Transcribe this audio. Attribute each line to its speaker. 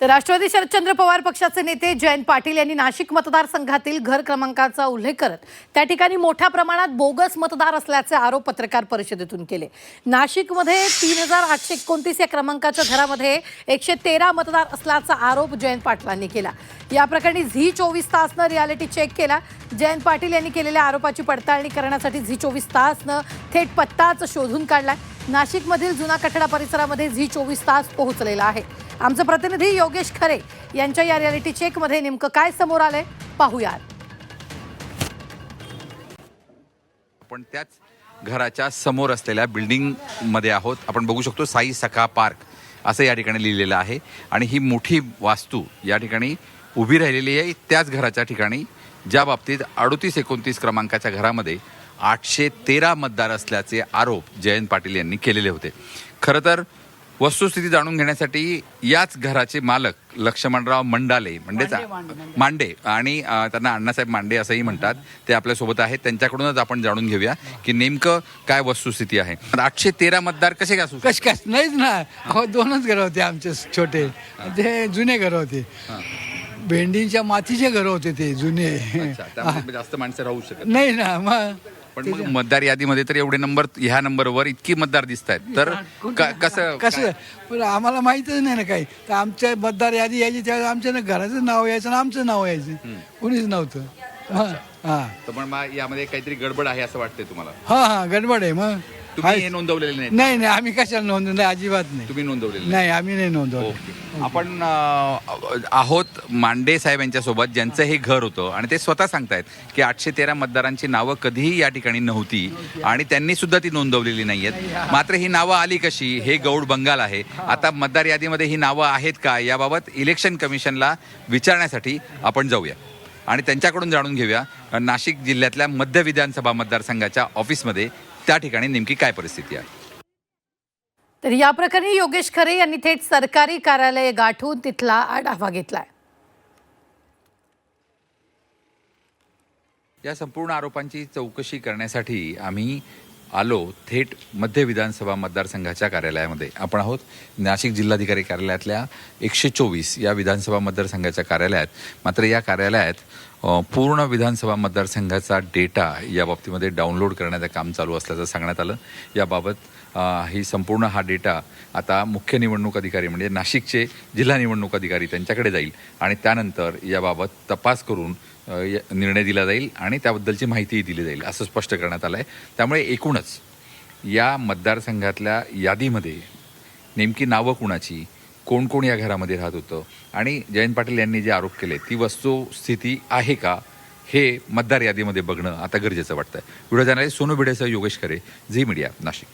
Speaker 1: तर राष्ट्रवादी शरदचंद्र पवार पक्षाचे नेते जयंत पाटील यांनी नाशिक मतदारसंघातील घर क्रमांकाचा उल्लेख करत त्या ठिकाणी मोठ्या प्रमाणात बोगस मतदार असल्याचे आरोप पत्रकार परिषदेतून केले. नाशिकमध्ये तीन हजार आठशे एकोणतीस या क्रमांकाच्या घरामध्ये एकशे तेरा मतदार असल्याचा आरोप जयंत पाटलांनी केला. या प्रकरणी झी चोवीस तासनं रियालिटी चेक केला. जयंत पाटील यांनी केलेल्या आरोपाची पडताळणी करण्यासाठी झी चोवीस तासनं थेट पत्ताच शोधून काढलाय. नाशिकमधील जुना कठडा परिसरामध्ये झी चोवीस तास पोहोचलेला आहे. आमचे प्रतिनिधी योगेश खरे यांच्या या रियालिटी चेकमध्ये नेमकं काय समोर आलंय पाहूयात.
Speaker 2: आपण त्याच घराच्या समोर असलेल्या बिल्डिंगमध्ये आहोत. आपण बघू शकतो साई सखा पार्क असं या ठिकाणी लिहिलेलं आहे. आणि ही मोठी वास्तू या ठिकाणी उभी राहिलेली आहे. त्याच घराच्या ठिकाणी ज्या बाबतीत अडोतीस एकोणतीस क्रमांकाच्या घरामध्ये आठशे तेरा मतदार असल्याचे आरोप जयंत पाटील यांनी केलेले होते. खरं तर वस्तुस्थिती जाणून घेण्यासाठी याच घराचे मालक लक्ष्मणराव मंडाले म्हणजेच मांडे आणि त्यांना अण्णासाहेब मांडे असंही म्हणतात. ते आपल्यासोबत आहेत. त्यांच्याकडूनच आपण जाणून घेऊया की नेमकं काय वस्तुस्थिती आहे. आठशे तेरा मतदार कसे काय?
Speaker 3: कश कश नाहीच ना. अहो दोनच घरं होते आमचे छोटे. ते जुने घरं होते. भेंडींच्या मातीचे घरं होते ते जुने.
Speaker 2: जास्त माणसं राहू शकत
Speaker 3: नाही ना मग
Speaker 2: पण मग मतदार यादीमध्ये तर एवढे नंबर ह्या नंबरवर इतकी मतदार दिसत आहेत तर क- कसं
Speaker 3: कसं? पण आम्हाला माहितच नाही ना काही. तर आमच्या मतदार यादी यायची त्यावेळेस आमच्या ना घराचं नाव यायचं ना आमचं नाव यायचं. कोणीच नव्हतं. हा हा.
Speaker 2: तर पण मग यामध्ये काहीतरी गडबड आहे असं वाटतंय तुम्हाला?
Speaker 3: हा हा गडबड आहे मग.
Speaker 2: तुम्ही हे नोंदवलेले नाही
Speaker 3: नाही नाही आम्ही कशाला नोंद नाही अजिबात नाही.
Speaker 2: तुम्ही नोंदवलेले नाही.
Speaker 3: नाही आम्ही नाही नोंदवलं.
Speaker 2: ओके. आपण अ, आहोत मांडे साहेब यांच्या सोबत ज्यांचं हे घर होतं. आणि ते स्वतः सांगतायत की आठशे तेरा मतदारांची नावं कधीही या ठिकाणी नव्हती. आणि त्यांनी सुद्धा ती नोंदवलेली नाहीयेत. मात्र ही नावं आली कशी हे गौड बंगाल आहे. आता मतदार यादीमध्ये ही नावं आहेत का याबाबत इलेक्शन कमिशनला विचारण्यासाठी आपण जाऊया. आणि त्यांच्याकडून जाणून घेऊया. नाशिक जिल्ह्यातल्या मध्य विधानसभा मतदारसंघाच्या ऑफिसमध्ये त्या ठिकाणी नेमकी काय परिस्थिती आहे?
Speaker 1: तर या प्रकरणी योगेश खरे यांनी थेट सरकारी कार्यालय गाठून तिथला आढावा घेतलाय.
Speaker 2: या संपूर्ण आरोपांची चौकशी करण्यासाठी आम्ही आलो थेट मध्य विधानसभा मतदारसंघाच्या कार्यालयामध्ये आपण आहोत. नाशिक जिल्हाधिकारी कार्यालयातल्या एकशे चोवीस या विधानसभा मतदारसंघाच्या कार्यालयात मात्र या कार्यालयात पूर्ण विधानसभा मतदारसंघाचा डेटा या बाबतीमध्ये डाउनलोड करण्याचं काम चालू असल्याचं सांगण्यात आलं. याबाबत ही संपूर्ण हा डेटा आता मुख्य निवडणूक अधिकारी म्हणजे नाशिकचे जिल्हा निवडणूक अधिकारी त्यांच्याकडे जाईल आणि त्यानंतर याबाबत तपास करून निर्णय दिला जाईल आणि त्याबद्दलची माहितीही दिली जाईल असं स्पष्ट करण्यात आलं आहे त्यामुळे एकूणच या मतदारसंघातल्या यादीमध्ये नेमकी नावं कुणाची कोण कोण या घरामध्ये राहत होतं आणि जयंत पाटील यांनी जे आरोप केले ती वस्तुस्थिती आहे का हे मतदार यादीमध्ये बघणं आता गरजेचं वाटतं व्हिडिओ जर्नलिस्ट सोनू भिडेसह योगेश खरे झी मीडिया नाशिक.